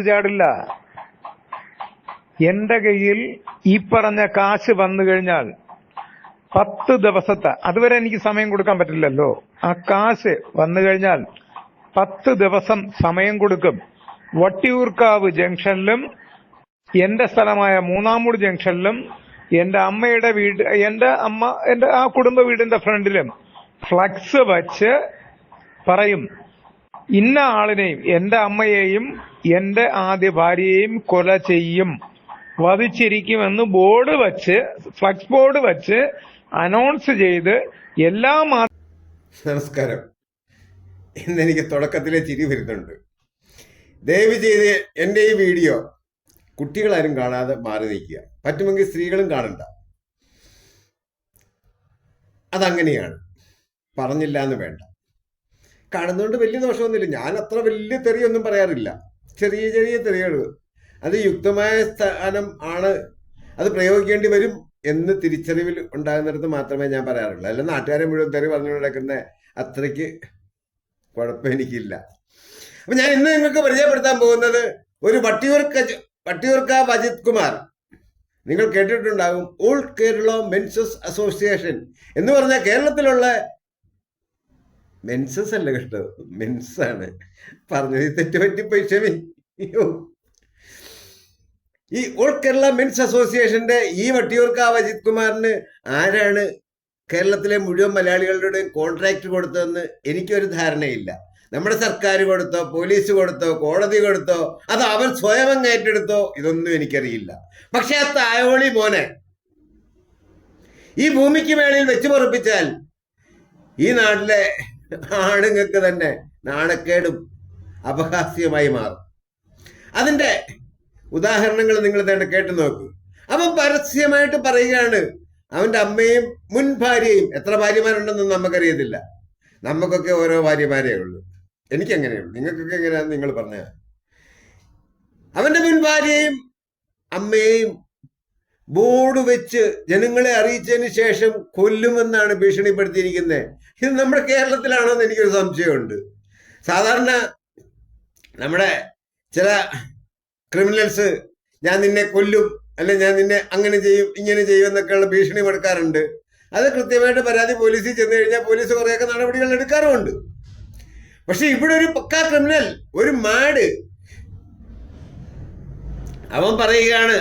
ചാടില്ല. എന്റെ കയ്യിൽ ഈ പറഞ്ഞ കാശ് വന്നു കഴിഞ്ഞാൽ പത്ത് ദിവസത്തെ അതുവരെ എനിക്ക് സമയം കൊടുക്കാൻ പറ്റില്ലല്ലോ. ആ കാശ് വന്നു കഴിഞ്ഞാൽ പത്ത് ദിവസം സമയം കൊടുക്കും. വട്ടിയൂർക്കാവ് ജംഗ്ഷനിലും എന്റെ സ്ഥലമായ മൂന്നാമൂട് ജംഗ്ഷനിലും എന്റെ അമ്മയുടെ വീട് എന്റെ അമ്മ എന്റെ ആ കുടുംബ വീടിന്റെ ഫ്രണ്ടിലും ഫ്ലക്സ് വച്ച് പറയും ഇന്ന ആളിനെയും എന്റെ അമ്മയെയും എന്റെ ആദ്യ ഭാര്യയെയും കൊല ചെയ്യും. വധിച്ചിരിക്കുമെന്ന് ബോർഡ് വച്ച് ഫ്ലക്സ് ബോർഡ് വച്ച് അനൗൺസ് ചെയ്ത് എല്ലാ നമസ്കാരം. ഇന്ന് എനിക്ക് തുടക്കത്തിലെ ചിരി വരുന്നുണ്ട്. ദയവ് ചെയ്ത് എന്റെ ഈ വീഡിയോ കുട്ടികളാരും കാണാതെ മാറി നിൽക്കുക. പറ്റുമെങ്കിൽ സ്ത്രീകളും കാണണ്ട. അതങ്ങനെയാണ്. പറഞ്ഞില്ല എന്ന് വേണ്ട. കാണുന്നതുകൊണ്ട് വലിയ ദോഷമൊന്നുമില്ല. ഞാൻ അത്ര വലിയ തെറിയൊന്നും പറയാറില്ല. ചെറിയ ചെറിയ തെറികൾ അത് യുക്തമായ സ്ഥാനം ആണ്. അത് പ്രയോഗിക്കേണ്ടി വരും എന്ന് തിരിച്ചറിവിൽ ഉണ്ടാകുന്നിടത്ത് മാത്രമേ ഞാൻ പറയാറുള്ളൂ. അല്ല നാട്ടുകാരെ മുഴുവൻ തെറി പറഞ്ഞു നടക്കുന്ന അത്രയ്ക്ക് കുഴപ്പം എനിക്കില്ല. അപ്പൊ ഞാൻ ഇന്ന് നിങ്ങൾക്ക് പരിചയപ്പെടുത്താൻ പോകുന്നത് ഒരു വട്ടിയൂർക്ക വട്ടിയൂർക്ക അജിത് കുമാർ. നിങ്ങൾ കേട്ടിട്ടുണ്ടാകും ഓൾ കേരള മെൻസസ് അസോസിയേഷൻ എന്ന് പറഞ്ഞാൽ കേരളത്തിലുള്ള മെൻസസ് അല്ല കേട്ടോ. മെൻസ് ആണ്. പറഞ്ഞത് തെറ്റ് പറ്റി അയ്യോ. ഈ ഓൾ കേരള മെൻസ് അസോസിയേഷന്റെ ഈ വട്ടിയൂർക്കാവ് അജിത് കുമാറിന് ആരാണ് കേരളത്തിലെ മുഴുവൻ മലയാളികളുടെയും കോൺട്രാക്ട് കൊടുത്തതെന്ന് എനിക്കൊരു ധാരണയില്ല. നമ്മുടെ സർക്കാർ കൊടുത്തോ പോലീസ് കൊടുത്തോ കോടതി കൊടുത്തോ അത് അവൻ സ്വയം അങ്ങ് ഏറ്റെടുത്തോ ഇതൊന്നും എനിക്കറിയില്ല. പക്ഷെ ആ തായോളി മോനെ ഈ ഭൂമിക്ക് മേളിൽ വെച്ചു പൊറപ്പിച്ചാൽ ഈ നാട്ടിലെ ആണുങ്ങൾക്ക് തന്നെ നാണക്കേടും അപഹാസ്യമായി മാറും. അതിന്റെ ഉദാഹരണങ്ങൾ നിങ്ങൾ തന്നെ കേട്ടു നോക്കൂ. അവൻ പരസ്യമായിട്ട് പറയുകയാണ് അവന്റെ അമ്മയും മുൻ ഭാര്യയും എത്ര ഭാര്യമാരുണ്ടെന്ന് നമുക്കറിയത്തില്ല. നമുക്കൊക്കെ ഓരോ ഭാര്യമാരേ ഉള്ളൂ. എനിക്ക് എങ്ങനെയുള്ളൂ നിങ്ങൾക്കൊക്കെ എങ്ങനെയാണെന്ന് നിങ്ങൾ പറഞ്ഞ അവന്റെ മുൻ ഭാര്യയും അമ്മയെയും ബോർഡ് വെച്ച് ജനങ്ങളെ അറിയിച്ചതിന് ശേഷം കൊല്ലുമെന്നാണ് ഭീഷണിപ്പെടുത്തിയിരിക്കുന്നത് ഇത് നമ്മുടെ കേരളത്തിലാണോ എന്ന് എനിക്കൊരു സംശയമുണ്ട്. സാധാരണ നമ്മുടെ ചില ക്രിമിനൽസ് ഞാൻ നിന്നെ കൊല്ലും അല്ലെ ഞാൻ നിന്നെ അങ്ങനെ ചെയ്യും ഇങ്ങനെ ചെയ്യും എന്നൊക്കെയുള്ള ഭീഷണി കൊടുക്കാറുണ്ട് അത് കൃത്യമായിട്ട് പരാതി പോലീസിൽ ചെന്ന് കഴിഞ്ഞാൽ പോലീസ് കുറേയൊക്കെ നടപടികൾ എടുക്കാറുമുണ്ട്. പക്ഷെ ഇവിടെ ഒരു പക്കാ ക്രിമിനൽ ഒരു മാഡ് അവൻ പറയുകയാണ്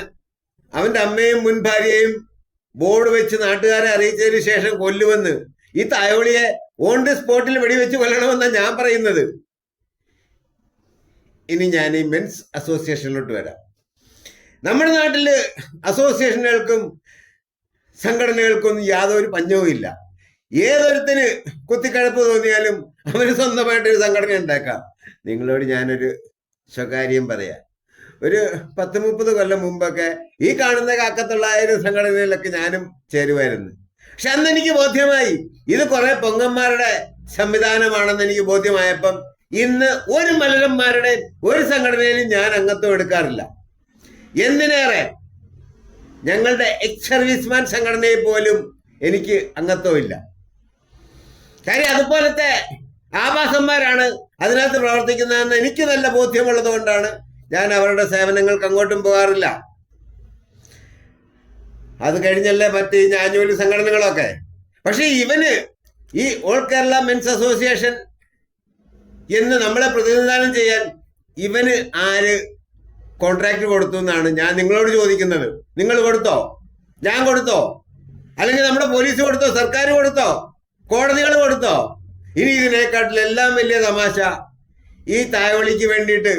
അവന്റെ അമ്മയും മുൻ ഭാര്യയും ബോർഡ് വെച്ച് നാട്ടുകാരെ അറിയിച്ചതിന് ശേഷം കൊല്ലുമെന്ന് ഈ തായോളിയെ ഓൺ ദി സ്പോട്ടിൽ വെടിവെച്ച് കൊല്ലണമെന്നാണ് ഞാൻ പറയുന്നത്. ഇനി ഞാൻ ഈ മെൻസ് അസോസിയേഷനിലോട്ട് വരാം. നമ്മുടെ നാട്ടിൽ അസോസിയേഷനുകൾക്കും സംഘടനകൾക്കൊന്നും യാതൊരു പഞ്ഞവും ഇല്ല. ഏതൊരുത്തിന് കുത്തിക്കഴപ്പ് തോന്നിയാലും അവന് സ്വന്തമായിട്ടൊരു സംഘടന ഉണ്ടാക്കാം. നിങ്ങളോട് ഞാനൊരു സ്വകാര്യം പറയാം. ഒരു പത്ത് മുപ്പത് കൊല്ലം മുമ്പൊക്കെ ഈ കാണുന്ന കാക്കത്തുള്ളായിരം സംഘടനയിലൊക്കെ ഞാനും ചേരുമായിരുന്നു. പക്ഷെ അന്ന് എനിക്ക് ബോധ്യമായി ഇത് കുറെ പൊങ്ങന്മാരുടെ സംവിധാനമാണെന്ന് എനിക്ക് ബോധ്യമായപ്പം ഇന്ന് ഒരു മലരന്മാരുടെ ഒരു സംഘടനയിലും ഞാൻ അംഗത്വം എടുക്കാറില്ല. എന്തിനേറെ? ഞങ്ങളുടെ എക്സ് സർവീസ്മാൻ സംഘടനയിൽ പോലും എനിക്ക് അംഗത്വമില്ല. കാര്യം അതുപോലത്തെ ആവാസന്മാരാണ് അതിനകത്ത് പ്രവർത്തിക്കുന്നതെന്ന് എനിക്ക് നല്ല ബോധ്യമുള്ളത് കൊണ്ടാണ് ഞാൻ അവരുടെ സേവനങ്ങൾക്ക് അങ്ങോട്ടും പോകാറില്ല. അത് കഴിഞ്ഞല്ലേ മറ്റ് ഈ ഞാഞ്ഞൂലി സംഘടനകളൊക്കെ. പക്ഷേ ഇവന് ഈ ഓൾ കേരള മെൻസ് അസോസിയേഷൻ എന്ന് നമ്മളെ പ്രതിനിധാനം ചെയ്യാൻ ഇവന് ആര് കോൺട്രാക്ട് കൊടുത്തു എന്നാണ് ഞാൻ നിങ്ങളോട് ചോദിക്കുന്നത്. നിങ്ങൾ കൊടുത്തോ? ഞാൻ കൊടുത്തോ? അല്ലെങ്കിൽ നമ്മുടെ പോലീസ് കൊടുത്തോ? സർക്കാർ കൊടുത്തോ? കോടതികൾ കൊടുത്തോ? ഇനി ഇതിനെക്കാട്ടിലെല്ലാം വലിയ തമാശ ഈ തായവളിക്ക് വേണ്ടിയിട്ട്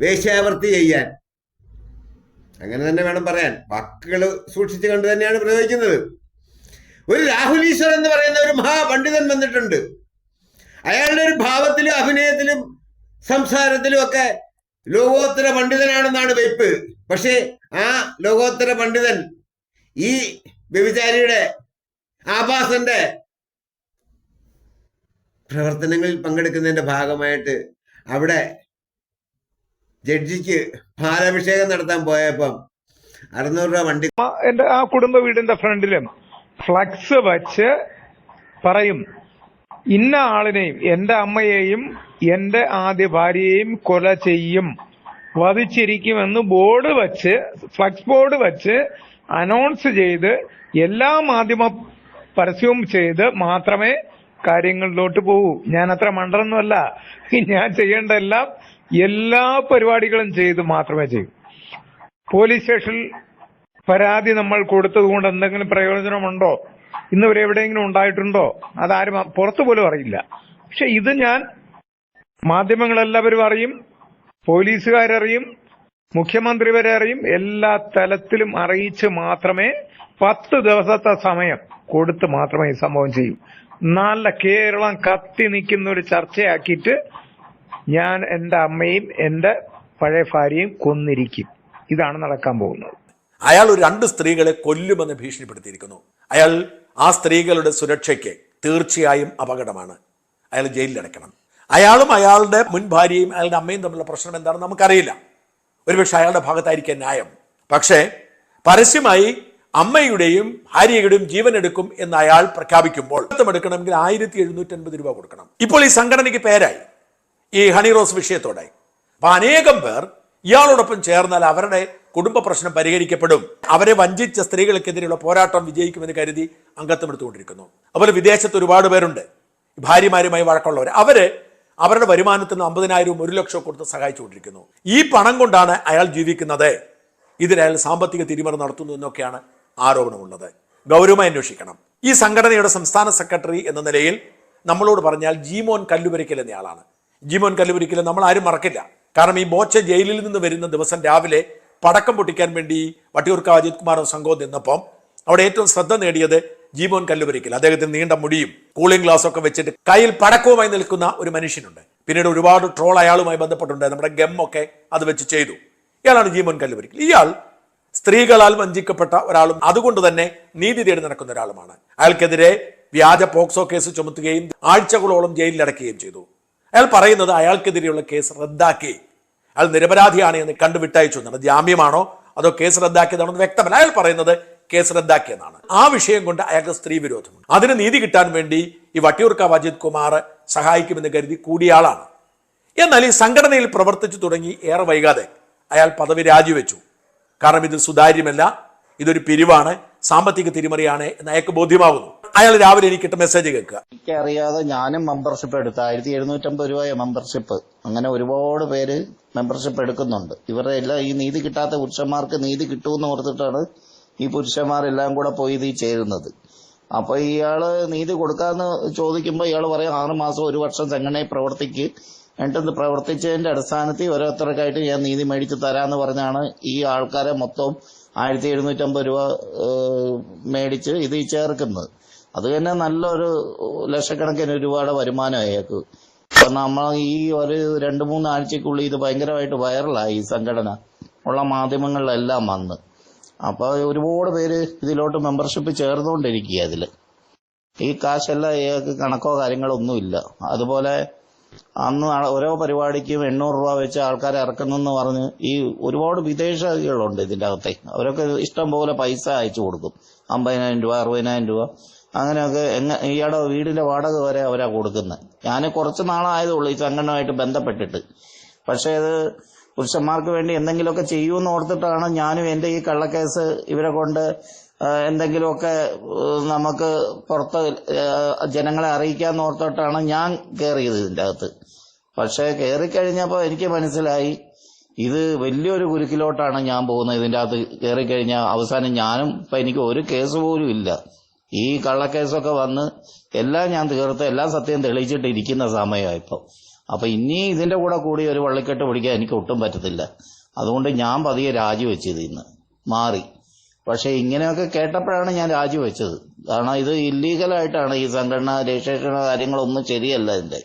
വേശ്യാവൃത്തി ചെയ്യാൻ. അങ്ങനെ തന്നെ വേണം പറയാൻ. വാക്കുകൾ സൂക്ഷിച്ചു കണ്ട് തന്നെയാണ് പ്രയോഗിക്കുന്നത്. ഒരു രാഹുലീശ്വർ എന്ന് പറയുന്ന ഒരു മഹാപണ്ഡിതൻ വന്നിട്ടുണ്ട്. അയാളുടെ ഒരു ഭാവത്തിലും അഭിനയത്തിലും സംസാരത്തിലും ഒക്കെ ലോകോത്തര പണ്ഡിതനാണെന്നാണ് വെയ്പ്പ്. പക്ഷേ ആ ലോകോത്തര പണ്ഡിതൻ ഈ വ്യഭിചാരിയുടെ ആഭാസന്റെ പ്രവർത്തനങ്ങളിൽ പങ്കെടുക്കുന്നതിന്റെ ഭാഗമായിട്ട് അവിടെ ജഡ്ജിക്ക് പാലാഭിഷേകം നടത്താൻ പോയപ്പം അറുന്നൂറ് രൂപ വണ്ടി എന്റെ ആ കുടുംബ വീടിന്റെ ഫ്രണ്ടിലും ഫ്ലക്സ് വച്ച് പറയും ഇന്ന ആളിനെയും എന്റെ അമ്മയെയും എന്റെ ആദ്യ ഭാര്യയെയും കൊല ചെയ്യും. വധിച്ചിരിക്കുമെന്ന് ബോർഡ് വച്ച് ഫ്ലക്സ് ബോർഡ് വച്ച് അനൗൺസ് ചെയ്ത് എല്ലാ മാധ്യമ പരസ്യവും ചെയ്ത് മാത്രമേ കാര്യങ്ങളിലോട്ട് പോകൂ ഞാൻ അത്ര മണ്ടനൊന്നുമല്ല. ഞാൻ ചെയ്യേണ്ട എല്ലാം എല്ലാ പരിപാടികളും ചെയ്ത് മാത്രമേ ചെയ്യൂ. പോലീസ് സ്റ്റേഷനിൽ പരാതി നമ്മൾ കൊടുത്തത് കൊണ്ട് എന്തെങ്കിലും പ്രയോജനമുണ്ടോ? ഇന്ന് വരെ എവിടെയെങ്കിലും ഉണ്ടായിട്ടുണ്ടോ? അതാരും പുറത്തു പോലും അറിയില്ല. പക്ഷെ ഇത് ഞാൻ മാധ്യമങ്ങളെല്ലാവരും അറിയും പോലീസുകാരറിയും മുഖ്യമന്ത്രി വരെ അറിയും എല്ലാ തലത്തിലും അറിയിച്ച് മാത്രമേ പത്ത് ദിവസത്തെ സമയം കൊടുത്ത് മാത്രമേ ഈ സംഭവം ചെയ്യൂ. നല്ല കേരളം കത്തി നിൽക്കുന്ന ഒരു ചർച്ചയാക്കിയിട്ട് ഞാൻ എന്റെ അമ്മയും എന്റെ പഴയ ഭാര്യയും കൊന്നിരിക്കും. ഇതാണ് നടക്കാൻ പോകുന്നത്. അയാൾ ഒരു രണ്ട് സ്ത്രീകളെ കൊല്ലുമെന്ന് ഭീഷണിപ്പെടുത്തിയിരിക്കുന്നു. അയാൾ ആ സ്ത്രീകളുടെ സുരക്ഷയ്ക്ക് തീർച്ചയായും അപകടമാണ്. അയാൾ ജയിലിലടക്കണം അയാളും അയാളുടെ മുൻ ഭാര്യയും അയാളുടെ അമ്മയും തമ്മിലുള്ള പ്രശ്നം എന്താണെന്ന് നമുക്കറിയില്ല. ഒരുപക്ഷെ അയാളുടെ ഭാഗത്തായിരിക്കും ന്യായം. പക്ഷേ പരസ്യമായി അമ്മയുടെയും ഭാര്യയുടെയും ജീവൻ എടുക്കും എന്ന് അയാൾ പ്രഖ്യാപിക്കുമ്പോൾ എടുക്കണമെങ്കിൽ ആയിരത്തി എഴുന്നൂറ്റി അൻപത് രൂപ കൊടുക്കണം. ഇപ്പോൾ ഈ സംഘടനയ്ക്ക് പേരായി. ഈ ഹണി റോസ് വിഷയത്തോടെ. അപ്പൊ അനേകം പേർ ഇയാളോടൊപ്പം ചേർന്നാൽ അവരുടെ കുടുംബ പ്രശ്നം പരിഹരിക്കപ്പെടും. അവരെ വഞ്ചിച്ച സ്ത്രീകൾക്കെതിരെയുള്ള പോരാട്ടം വിജയിക്കുമെന്ന് കരുതി അംഗത്വം എടുത്തുകൊണ്ടിരിക്കുന്നു. അതുപോലെ വിദേശത്ത് ഒരുപാട് പേരുണ്ട്. ഭാര്യമാരുമായി വഴക്കമുള്ളവർ അവർ അവരുടെ വരുമാനത്തിൽ നിന്ന് അമ്പതിനായിരവും ഒരു ലക്ഷവും കൊടുത്ത് സഹായിച്ചുകൊണ്ടിരിക്കുന്നു. ഈ പണം കൊണ്ടാണ് അയാൾ ജീവിക്കുന്നത്. ഇതിനയാൾ സാമ്പത്തിക തിരിമറി നടത്തുന്നു എന്നൊക്കെയാണ് ആരോപണമുള്ളത്. ഗൗരവമായി അന്വേഷിക്കണം. ഈ സംഘടനയുടെ സംസ്ഥാന സെക്രട്ടറി എന്ന നിലയിൽ നമ്മളോട് പറഞ്ഞാൽ ജീമോൻ കല്ലുപരിക്കൽ എന്നയാളാണ്. ജീമോൻ കല്ലുപരിക്കൽ നമ്മൾ ആരും മറക്കില്ല. കാരണം ഈ മോച്ച ജയിലിൽ നിന്ന് വരുന്ന ദിവസം രാവിലെ പടക്കം പൊട്ടിക്കാൻ വേണ്ടി വട്ടിയൂർക്കാവ് അജിത് കുമാറും സംഘവും നിന്നപ്പം അവിടെ ഏറ്റവും ശ്രദ്ധ നേടിയത് ജീമോൻ കല്ലുപരിക്കൽ അദ്ദേഹത്തിന് നീണ്ട മുടിയും കൂളിംഗ് ഗ്ലാസ് ഒക്കെ വെച്ചിട്ട് കയ്യിൽ പടക്കവുമായി നിൽക്കുന്ന ഒരു മനുഷ്യനുണ്ട്. പിന്നീട് ഒരുപാട് ട്രോൾ അയാളുമായി ബന്ധപ്പെട്ടുണ്ട് നമ്മുടെ ഒക്കെ അത് വെച്ച് ചെയ്തു. ഇയാളാണ് ജീമോൻ കല്ലുപരിക്കൽ ഇയാൾ സ്ത്രീകളാൽ വഞ്ചിക്കപ്പെട്ട ഒരാളും അതുകൊണ്ട് തന്നെ നീതി തേടി നടക്കുന്ന ഒരാളുമാണ്. അയാൾക്കെതിരെ വ്യാജ പോക്സോ കേസ് ചുമത്തുകയും ആഴ്ചകളോളം ജയിലിലടക്കുകയും ചെയ്തു. അയാൾ പറയുന്നത് അയാൾക്കെതിരെയുള്ള കേസ് റദ്ദാക്കി. അയാൾ നിരപരാധിയാണ് എന്ന് കണ്ടു വിട്ടയച്ചു എന്നാണ് ജാമ്യമാണോ? അതോ കേസ് റദ്ദാക്കിയതാണോ എന്ന് വ്യക്തമല്ല. അയാൾ പറയുന്നത് കേസ് റദ്ദാക്കിയെന്നാണ് ആ വിഷയം കൊണ്ട് അയാൾക്ക് സ്ത്രീ വിരോധമുണ്ട്. അതിന് നീതി കിട്ടാൻ വേണ്ടി ഈ വട്ടിയൂർക്കാവ് അജിത് കുമാർ സഹായിക്കുമെന്ന് കരുതി കൂടിയാളാണ് എന്നാൽ ഈ സംഘടനയിൽ പ്രവർത്തിച്ചു തുടങ്ങി ഏറെ വൈകാതെ അയാൾ പദവി രാജിവെച്ചു. കാരണം ഇത് സുതാര്യമല്ല ഇതൊരു പിരിവാണ് സാമ്പത്തിക തിരിമറിയാണ് എന്ന് അയാൾക്ക് ബോധ്യമാകുന്നു അയാൾ രാവിലെ എനിക്കിട്ട് മെസ്സേജ് കേൾക്കുക. എനിക്കറിയാതെ ഞാനും മെമ്പർഷിപ്പ് എടുത്തു ആയിരത്തി എഴുന്നൂറ്റമ്പത് രൂപയ മെമ്പർഷിപ്പ് അങ്ങനെ ഒരുപാട് പേര് മെമ്പർഷിപ്പ് എടുക്കുന്നുണ്ട്. ഇവരുടെ എല്ലാം ഈ നീതി കിട്ടാത്ത പുരുഷന്മാർക്ക് നീതി കിട്ടുമെന്ന് ഓർത്തിട്ടാണ് ഈ പുരുഷന്മാരെല്ലാം കൂടെ പോയി ഇത് ചേരുന്നത്. അപ്പൊ ഇയാൾ നീതി കൊടുക്കാന്ന് ചോദിക്കുമ്പോൾ ഇയാൾ പറയും ആറ് മാസം ഒരു വർഷം സംഘടനയിൽ പ്രവർത്തിക്ക്. എന്നിട്ട് പ്രവർത്തിച്ചതിന്റെ അടിസ്ഥാനത്തിൽ ഓരോരുത്തർക്കായിട്ട് ഞാൻ നീതി മേടിച്ച് തരാന്ന് പറഞ്ഞാണ് ഈ ആൾക്കാരെ മൊത്തം ആയിരത്തി എഴുന്നൂറ്റമ്പത് രൂപ മേടിച്ച് ഇത് ചേർക്കുന്നത്. അത് തന്നെ നല്ലൊരു ലക്ഷക്കണക്കിന് ഒരുപാട് വരുമാനം അയാൾക്ക്. അപ്പൊ നമ്മൾ ഈ ഒരു രണ്ട് മൂന്ന് ആഴ്ചക്കുള്ളിൽ ഇത് ഭയങ്കരമായിട്ട് വൈറലായി ഈ സംഘടന. ഉള്ള മാധ്യമങ്ങളിലെല്ലാം വന്ന്. അപ്പൊ ഒരുപാട് പേര് ഇതിലോട്ട് മെമ്പർഷിപ്പ് ചേർന്നുകൊണ്ടിരിക്കുക അതിൽ ഈ കാശെല്ലാം ഇയാൾക്ക് കണക്കോ കാര്യങ്ങളോ ഒന്നുമില്ല. അതുപോലെ അന്ന് ഓരോ പരിപാടിക്കും എണ്ണൂറ് രൂപ വെച്ച് ആൾക്കാരെ ഇറക്കുന്നെന്ന് പറഞ്ഞ് ഈ ഒരുപാട് വിദേശികളുണ്ട് ഇതിന്റെ അകത്തെ. അവരൊക്കെ ഇഷ്ടം പോലെ പൈസ അയച്ചു കൊടുക്കും. അമ്പതിനായിരം രൂപ അറുപതിനായിരം രൂപ. അങ്ങനെയൊക്കെ എങ്ങ ഇയാളുടെ വീടിന്റെ വാടക വരെ അവരാ കൊടുക്കുന്നത് ഞാൻ കുറച്ച് നാളായതുള്ളൂ ഈ സംഘടനയുമായിട്ട് ബന്ധപ്പെട്ടിട്ട്. പക്ഷേ അത് പുരുഷന്മാർക്ക് വേണ്ടി എന്തെങ്കിലുമൊക്കെ ചെയ്യുമെന്ന് ഓർത്തിട്ടാണ് ഞാനും എന്റെ ഈ കള്ളക്കേസ് ഇവരെ കൊണ്ട് എന്തെങ്കിലുമൊക്കെ നമുക്ക് പുറത്ത് ജനങ്ങളെ അറിയിക്കാന്ന് ഓർത്തിട്ടാണ് ഞാൻ കയറിയത് ഇതിന്റെ അകത്ത്. പക്ഷേ കയറിക്കഴിഞ്ഞപ്പോൾ എനിക്ക് മനസ്സിലായി ഇത് വലിയൊരു കുരുക്കിലോട്ടാണ് ഞാൻ പോകുന്നത് ഇതിന്റെ അകത്ത് കയറിക്കഴിഞ്ഞാൽ അവസാനം ഞാനും ഇപ്പൊ എനിക്ക് ഒരു കേസ് പോലും ഇല്ല. ഈ കള്ളക്കേസൊക്കെ വന്ന് എല്ലാം ഞാൻ തീർത്ത് എല്ലാം സത്യം തെളിയിച്ചിട്ട് ഇരിക്കുന്ന സമയമാണ് ഇപ്പോൾ അപ്പൊ ഇനി ഇതിന്റെ കൂടെ കൂടി ഒരു വള്ളിക്കെട്ട് പിടിക്കാൻ എനിക്ക് ഒട്ടും പറ്റത്തില്ല. അതുകൊണ്ട് ഞാൻ പതിയെ രാജിവെച്ചത് ഇന്ന്. മാറി. പക്ഷെ ഇങ്ങനെയൊക്കെ കേട്ടപ്പോഴാണ് ഞാൻ രാജിവെച്ചത്. കാരണം ഇത് ഇല്ലീഗലായിട്ടാണ് ഈ സംഘടന രജിസ്ട്രേഷൻ കാര്യങ്ങളൊന്നും ശരിയല്ല ഇതിന്റെ.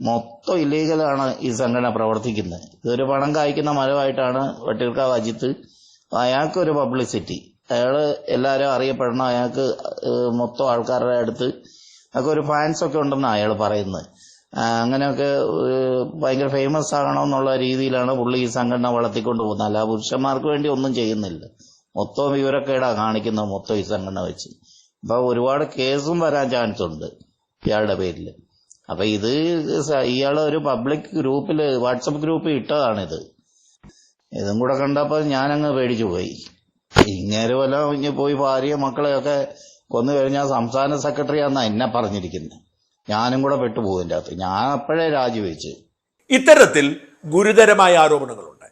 മൊത്തം ഇല്ലീഗലാണ് ഈ സംഘടന പ്രവർത്തിക്കുന്നത്. ഇതൊരു പണം കായ്ക്കുന്ന മരമായിട്ടാണ് വട്ടിയൂർക്കാവ് അജിത്ത് അയാൾക്കൊരു പബ്ലിസിറ്റി അയാൾ എല്ലാവരും അറിയപ്പെടണം. അയാൾക്ക് മൊത്തം ആൾക്കാരുടെ അടുത്ത് അയാൾക്ക് ഒരു ഫാൻസ് ഒക്കെ ഉണ്ടെന്ന് അയാൾ പറയുന്നത്. അങ്ങനെയൊക്കെ ഭയങ്കര ഫേമസ് ആകണമെന്നുള്ള രീതിയിലാണ് പുള്ളി ഈ സംഘടന വളർത്തിക്കൊണ്ട് പോകുന്നത്. അല്ല പുരുഷന്മാർക്ക് വേണ്ടി ഒന്നും ചെയ്യുന്നില്ല. മൊത്തം വിവരക്കേടാണ് കാണിക്കുന്നത് മൊത്തം ഈ സംഘടന വെച്ച്. അപ്പൊ ഒരുപാട് കേസും വരാൻ ചാൻസ് ഉണ്ട് ഇയാളുടെ പേരിൽ അപ്പൊ ഇത് ഇയാൾ ഒരു പബ്ലിക് ഗ്രൂപ്പിൽ വാട്സപ്പ് ഗ്രൂപ്പിൽ ഇട്ടതാണിത്. ഇതും കൂടെ കണ്ടപ്പോ ഞാനങ്ങ് പേടിച്ചു പോയി. ഇങ്ങനെ വല്ല ഇനി പോയി ഭാര്യ മക്കളെയൊക്കെ കൊന്നു കഴിഞ്ഞാൽ സംസ്ഥാന സെക്രട്ടറിയാന്നാ എന്നെ പറഞ്ഞിരിക്കുന്നത് ഞാനും കൂടെ പെട്ടുപോകും അകത്ത്. ഞാൻ അപ്പോഴേ രാജിവെച്ച്. ഇത്തരത്തിൽ ഗുരുതരമായ ആരോപണങ്ങളുണ്ട്.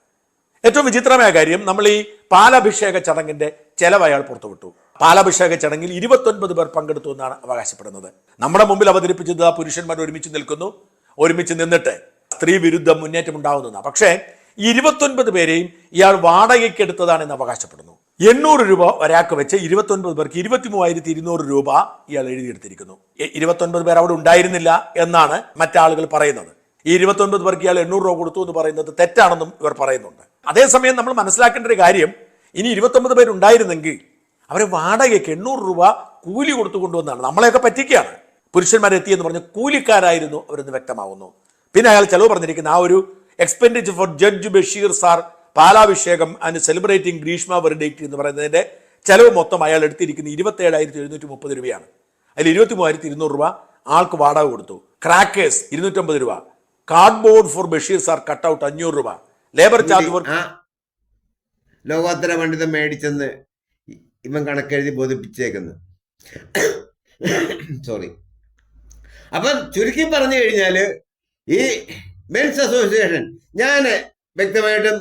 ഏറ്റവും വിചിത്രമായ കാര്യം നമ്മൾ ഈ പാലഭിഷേക ചടങ്ങിന്റെ ചെലവ് അയാൾ പുറത്തുവിട്ടു. പാലഭിഷേക ചടങ്ങിൽ ഇരുപത്തൊൻപത് പേർ പങ്കെടുത്തു എന്നാണ് അവകാശപ്പെടുന്നത്. നമ്മുടെ മുമ്പിൽ അവതരിപ്പിച്ചത് ആ പുരുഷന്മാർ ഒരുമിച്ച് നിൽക്കുന്നു. ഒരുമിച്ച് നിന്നിട്ട് സ്ത്രീ വിരുദ്ധ മുന്നേറ്റം ഉണ്ടാവുന്നതാണ് പക്ഷേ ഇരുപത്തൊൻപത് പേരെയും ഇയാൾ വാടകയ്ക്ക് എടുത്തതാണെന്ന് അവകാശപ്പെടുന്നു. എണ്ണൂറ് രൂപ ഒരാൾക്ക് വെച്ച് ഇരുപത്തൊൻപത് പേർക്ക് ഇരുപത്തി മൂവായിരത്തി ഇരുന്നൂറ് രൂപ ഇയാൾ എഴുതിയെടുത്തിരിക്കുന്നു. ഇരുപത്തൊൻപത് പേർ അവിടെ ഉണ്ടായിരുന്നില്ല എന്നാണ് മറ്റാളുകൾ പറയുന്നത്. ഈ ഇരുപത്തൊൻപത് പേർക്ക് ഇയാൾ എണ്ണൂറ് രൂപ കൊടുത്തു എന്ന് പറയുന്നത് തെറ്റാണെന്നും ഇവർ പറയുന്നുണ്ട്. അതേസമയം നമ്മൾ മനസ്സിലാക്കേണ്ട ഒരു കാര്യം ഇനി ഇരുപത്തൊമ്പത് പേരുണ്ടായിരുന്നെങ്കിൽ അവരെ വാടകയ്ക്ക് എണ്ണൂറ് രൂപ കൂലി കൊടുത്തു കൊണ്ടുവന്നാണ്. നമ്മളെയൊക്കെ പറ്റിക്കുകയാണ്. പുരുഷന്മാരെത്തിയെന്ന് പറഞ്ഞ് കൂലിക്കാരായിരുന്നു അവരെന്ന് വ്യക്തമാവുന്നു. പിന്നെ അയാൾ ചെലവ് പറഞ്ഞിരിക്കുന്ന ആ ഒരു expenditure for judge Basheer sir പാലാഭിഷേകം and celebrating Greeshma verdict എന്ന് പറയുന്നതിന്റെ ചിലവ് മൊത്തം അയാൾ എടുത്തിരിക്കുന്ന ഇരുപത്തി ഏഴായിരത്തി എഴുന്നൂറ്റി മുപ്പത് രൂപയാണ്. അതിൽ ഇരുപത്തി മൂവായിരത്തി ഇരുന്നൂറ് രൂപ ആൾക്ക് വാടക കൊടുത്തു. ക്രാക്കേഴ്സ് ഇരുന്നൂറ്റമ്പത് രൂപ. Cardboard for Basheer sir cut out അഞ്ഞൂറ് രൂപ. ലേബർ ചാർജ് ആ ലോകോത്തര പണ്ഡിതം മേടിച്ചെന്ന് ഇവൻ കണക്കെഴുതി ബോധിപ്പിച്ചേക്കുന്നു. സോറി അപ്പം ചുരുക്കി പറഞ്ഞു കഴിഞ്ഞാൽ ഈ മെൻസ് അസോസിയേഷൻ ഞാൻ വ്യക്തമായിട്ടും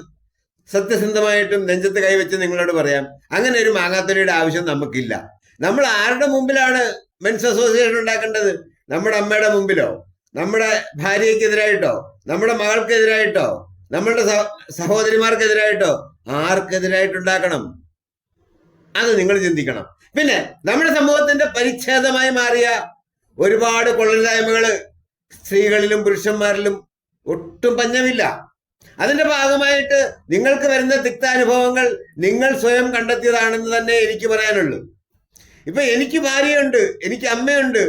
സത്യസന്ധമായിട്ടും നെഞ്ചത്ത് കൈവച്ച് നിങ്ങളോട് പറയാം. അങ്ങനെ ഒരു മാങ്ങാത്തൊലിയുടെ ആവശ്യം നമുക്കില്ല. നമ്മൾ ആരുടെ മുമ്പിലാണ് മെൻസ് അസോസിയേഷൻ ഉണ്ടാക്കേണ്ടത്? നമ്മുടെ അമ്മയുടെ മുമ്പിലോ? നമ്മുടെ ഭാര്യയ്ക്കെതിരായിട്ടോ? നമ്മുടെ മകൾക്കെതിരായിട്ടോ? നമ്മളുടെ സഹ- സഹോദരിമാർക്കെതിരായിട്ടോ? ആർക്കെതിരായിട്ടുണ്ടാക്കണം? അത് നിങ്ങൾ ചിന്തിക്കണം. പിന്നെ നമ്മുടെ സമൂഹത്തിന്റെ പരിച്ഛേദമായി മാറിയ ഒരുപാട് കൊള്ളലായ്മകൾ സ്ത്രീകളിലും പുരുഷന്മാരിലും ഒട്ടും പഞ്ഞമില്ല. അതിന്റെ ഭാഗമായിട്ട് നിങ്ങൾക്ക് വരുന്ന തിക്താനുഭവങ്ങൾ നിങ്ങൾ സ്വയം കണ്ടെത്തിയതാണെന്ന് തന്നെ എനിക്ക് പറയാനുള്ളൂ. ഇപ്പൊ എനിക്ക് ഭാര്യയുണ്ട് എനിക്ക് അമ്മയുണ്ട്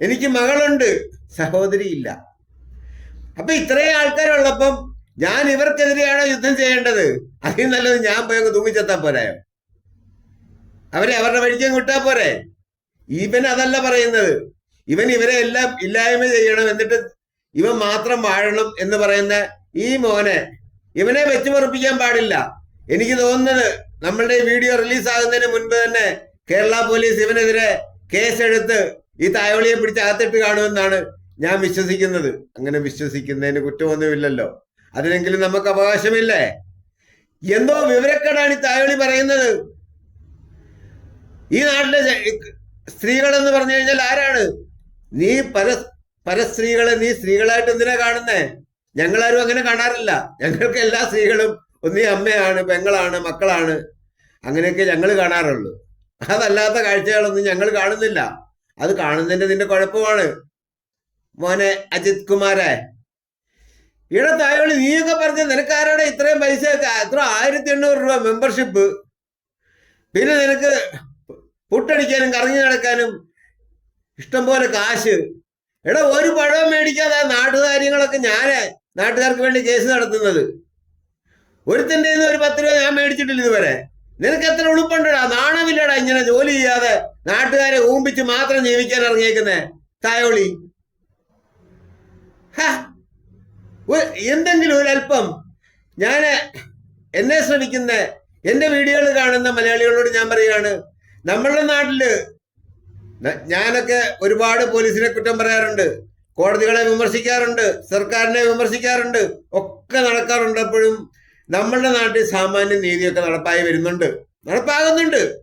എനിക്ക് മകളുണ്ട് സഹോദരി ഇല്ല. അപ്പൊ ഇത്രയും ആൾക്കാരുള്ളപ്പം ഞാൻ ഇവർക്കെതിരെയാണോ യുദ്ധം ചെയ്യേണ്ടത്? അതിൽ നല്ലത് ഞാൻ പോയി അങ്ങ് തൂങ്ങിച്ചെത്താൻ പോരായോ അവരെ അവരുടെ വഴിക്ക് വിട്ടാ പോരെ. ഇവൻ അതല്ല പറയുന്നത്. ഇവൻ ഇവരെ എല്ലാം ഇല്ലായ്മ ചെയ്യണം എന്നിട്ട് ഇവൻ മാത്രം വാഴണം എന്ന് പറയുന്ന ഈ മോനെ ഇവനെ വെച്ച് പറപ്പിക്കാൻ പാടില്ല. എനിക്ക് തോന്നുന്നത് നമ്മളുടെ വീഡിയോ റിലീസ് ആകുന്നതിന് മുൻപ് തന്നെ കേരള പോലീസ് ഇവനെതിരെ കേസെടുത്ത് ഈ തായോളിയെ പിടിച്ച് അകത്തിട്ട് കാണുമെന്നാണ് ഞാൻ വിശ്വസിക്കുന്നത്. അങ്ങനെ വിശ്വസിക്കുന്നതിന് കുറ്റമൊന്നുമില്ലല്ലോ. അതിനെങ്കിലും നമുക്ക് അവകാശമില്ലേ? എന്തോ വിവരക്കേടാണ് ഈ തായോളി പറയുന്നത്. ഈ നാട്ടിലെ സ്ത്രീകളെന്ന് പറഞ്ഞു കഴിഞ്ഞാൽ ആരാണ്? നീ പര പരസ്ത്രീകളെ നീ സ്ത്രീകളായിട്ട് എന്തിനാ കാണുന്നേ? ഞങ്ങളാരും അങ്ങനെ കാണാറില്ല. ഞങ്ങൾക്ക് എല്ലാ സ്ത്രീകളും ഒന്നീ അമ്മയാണ് പെങ്ങളാണ് മക്കളാണ്. അങ്ങനെയൊക്കെ ഞങ്ങൾ കാണാറുള്ളൂ. അതല്ലാത്ത കാഴ്ചകളൊന്നും ഞങ്ങൾ കാണുന്നില്ല. അത് കാണുന്നതിന്റെ നിന്റെ കുഴപ്പമാണ്. മോനെ അജിത് കുമാരെ ഇവിടെ തായോളി നീയൊക്കെ പറഞ്ഞ നിനക്കാരോടെ ഇത്രയും പൈസ എത്ര ആയിരത്തി എണ്ണൂറ് രൂപ മെമ്പർഷിപ്പ് പിന്നെ നിനക്ക് പുട്ടടിക്കാനും കറങ്ങി നടക്കാനും ഇഷ്ടംപോലെ കാശ്. എടാ ഒരു പഴം മേടിക്കാതെ നാട്ടുകാര്യങ്ങളൊക്കെ ഞാൻ നാട്ടുകാർക്ക് വേണ്ടി കേസ് നടത്തുന്നത്. ഒരുത്തന്റെ ഒരു പത്ത് രൂപ ഞാൻ മേടിച്ചിട്ടില്ല ഇതുവരെ. നിനക്ക് എത്ര ഉളുപ്പുണ്ടടാ? നാണമില്ലടാ ഇങ്ങനെ ജോലി ചെയ്യാതെ നാട്ടുകാരെ ഊമ്പിച്ച് മാത്രം ജീവിക്കാൻ ഇറങ്ങിയേക്കുന്നേ. തായോളി. എന്തെങ്കിലും ഒരു ഒരല്പം ഞാൻ എന്നെ ശ്രമിക്കുന്ന എന്റെ വീഡിയോകൾ കാണുന്ന മലയാളികളോട് ഞാൻ പറയുകയാണ്. നമ്മളുടെ നാട്ടിൽ ഞാനൊക്കെ ഒരുപാട് പോലീസിനെ കുറ്റം പറയാറുണ്ട്. കോടതികളെ വിമർശിക്കാറുണ്ട് സർക്കാരിനെ വിമർശിക്കാറുണ്ട് ഒക്കെ നടക്കാറുണ്ട്. അപ്പോഴും നമ്മളുടെ നാട്ടിൽ സാമാന്യ നീതിയൊക്കെ നടപ്പായി വരുന്നുണ്ട്. നടപ്പാകുന്നുണ്ട്.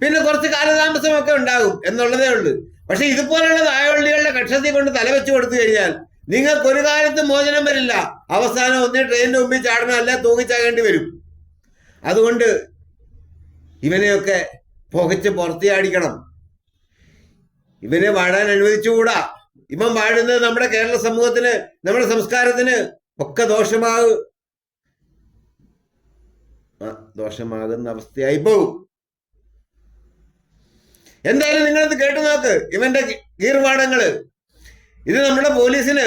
പിന്നെ കുറച്ച് കാലതാമസമൊക്കെ ഉണ്ടാകും എന്നുള്ളതേ ഉള്ളൂ. പക്ഷെ ഇതുപോലുള്ള തായവള്ളികളുടെ കക്ഷത്തിൽ കൊണ്ട് തലവെച്ച് കൊടുത്തു കഴിഞ്ഞാൽ നിങ്ങൾക്ക് ഒരു കാലത്ത് മോചനം വരില്ല. അവസാനം ഒന്നേ ട്രെയിനിന്റെ മുമ്പിൽ ചാടണം അല്ല തൂങ്ങിച്ചാകേണ്ടി വരും. അതുകൊണ്ട് ഇവനെയൊക്കെ പുകച്ച് പുറത്തിയാടിക്കണം. ഇവനെ വാഴാൻ അനുവദിച്ചുകൂടാ. ഇവൻ വാഴുന്നത് നമ്മുടെ കേരള സമൂഹത്തിന് നമ്മുടെ സംസ്കാരത്തിന് ഒക്കെ ദോഷമാകും. ദോഷമാകുന്ന അവസ്ഥയായി പോകും. എന്തായാലും നിങ്ങളത് കേട്ടു നോക്ക് ഇവന്റെ കീർവാടങ്ങൾ ഇത് നമ്മുടെ പോലീസിന്.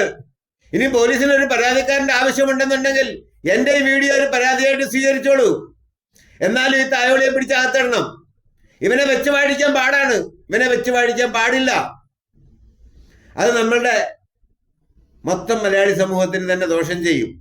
ഇനി പോലീസിന് ഒരു പരാതിക്കാരന്റെ ആവശ്യമുണ്ടെന്നുണ്ടെങ്കിൽ എന്റെ ഈ വീഡിയോ ഒരു പരാതിയായിട്ട് സ്വീകരിച്ചോളൂ. എന്നാലും ഈ തായോളിയെ പിടിച്ച് അകത്തിടണം. ഇവനെ വെച്ച് വാഴിക്കാൻ പാടാണ്. ഇവനെ വെച്ച് വാഴിക്കാൻ പാടില്ല. അത് നമ്മളുടെ മൊത്തം മലയാളി സമൂഹത്തിന് തന്നെ ദോഷം ചെയ്യും.